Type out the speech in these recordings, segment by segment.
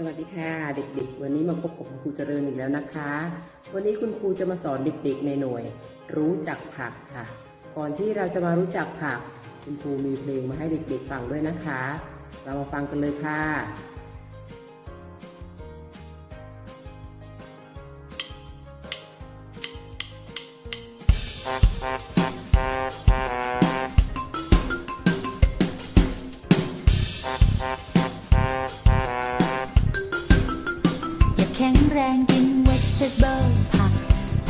สวัสดีค่ะเด็กๆ วันนี้มาพบกับคุณครูเจริญอีกแล้วนะคะ วันนี้คุณครูจะมาสอนเด็กๆ ในหน่วย รู้จักผักค่ะ ก่อนที่เราจะมารู้จักผัก คุณครูมีเพลงมาให้เด็กๆฟังด้วยนะคะ เรามาฟังกันเลยค่ะ แรงกินเวชเบอร์ผัก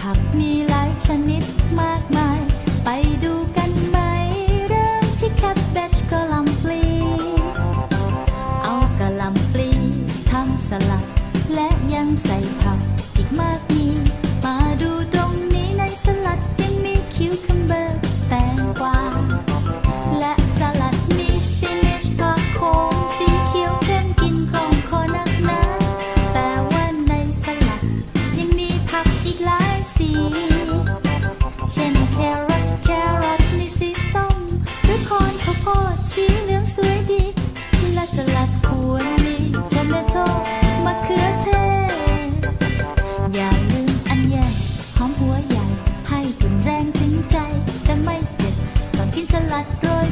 ผักมีหลายชนิดมากมาย ไปดูกัน อน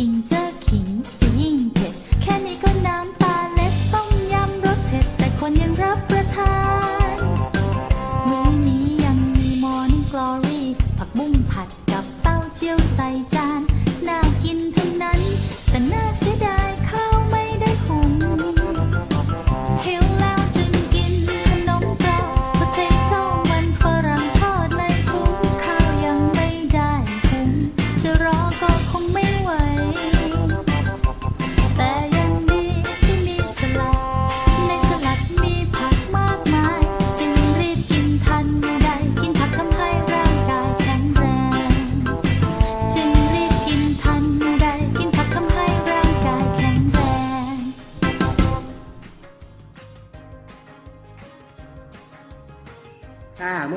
จิงเจอขิงจะยิ่งเผ็ด แค่นี้ก็น้ำตาเล็ดต้มยำรสเผ็ด แต่คนยังรับประทานมื้อนี้ยังมีมอร์นิ่งกลอรี่ผักบุ้งผัดกับเต้าเจี้ยวใส่จาน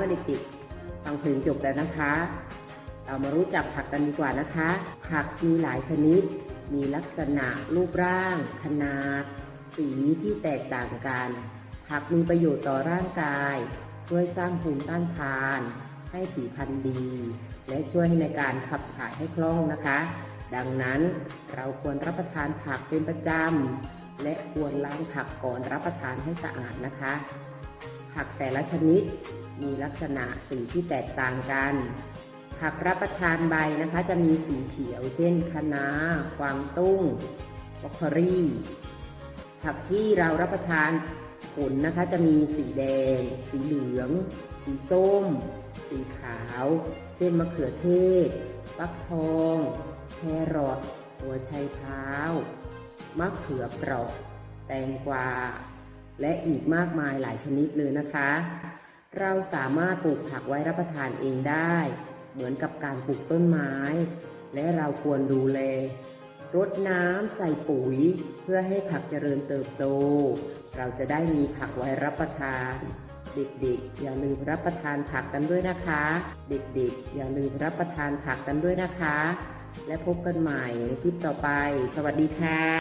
ค่ะเมื่อเด็กๆฟังเพลงจบแล้วนะคะ เรามารู้จักผักกันดีกว่านะคะ ผักมีหลายชนิด มีลักษณะรูปร่าง ขนาด สีที่แตกต่างกัน ผักมีประโยชน์ต่อร่างกาย ช่วยสร้างภูมิต้านทาน ให้ผิวพรรณดี และช่วยในการขับถ่ายให้คล่องนะคะ ดังนั้นเราควรรับประทานผักเป็นประจำและควรล้างผักก่อนรับประทานให้สะอาดนะคะ ผักแต่ละชนิด มีลักษณะสีที่แตกต่างกันผักรับประทานใบนะคะจะมีสีเขียว เช่นคะน้ากวางตุ้งบรอกโคลีผักที่เรารับประทานผลนะคะจะมีสีแดง สีเหลือง สีส้ม สีขาว เช่นมะเขือเทศฟักทอง แครอทหัวไชเท้ามะเขือเปราะ แตงกวา และอีกมากมายหลายชนิดเลยนะคะ เราสามารถปลูกผักไว้รับประทานเองได้ เหมือนกับการปลูกต้นไม้ และเราควรดูแล รดน้ำใส่ปุ๋ย เพื่อให้ผักเจริญเติบโต เราจะได้มีผักไว้รับประทาน เด็กๆ อย่าลืมรับประทานผักกันด้วยนะคะ เด็กๆ อย่าลืมรับประทานผักกันด้วยนะคะ และพบกันใหม่ในคลิปต่อไป สวัสดีค่ะ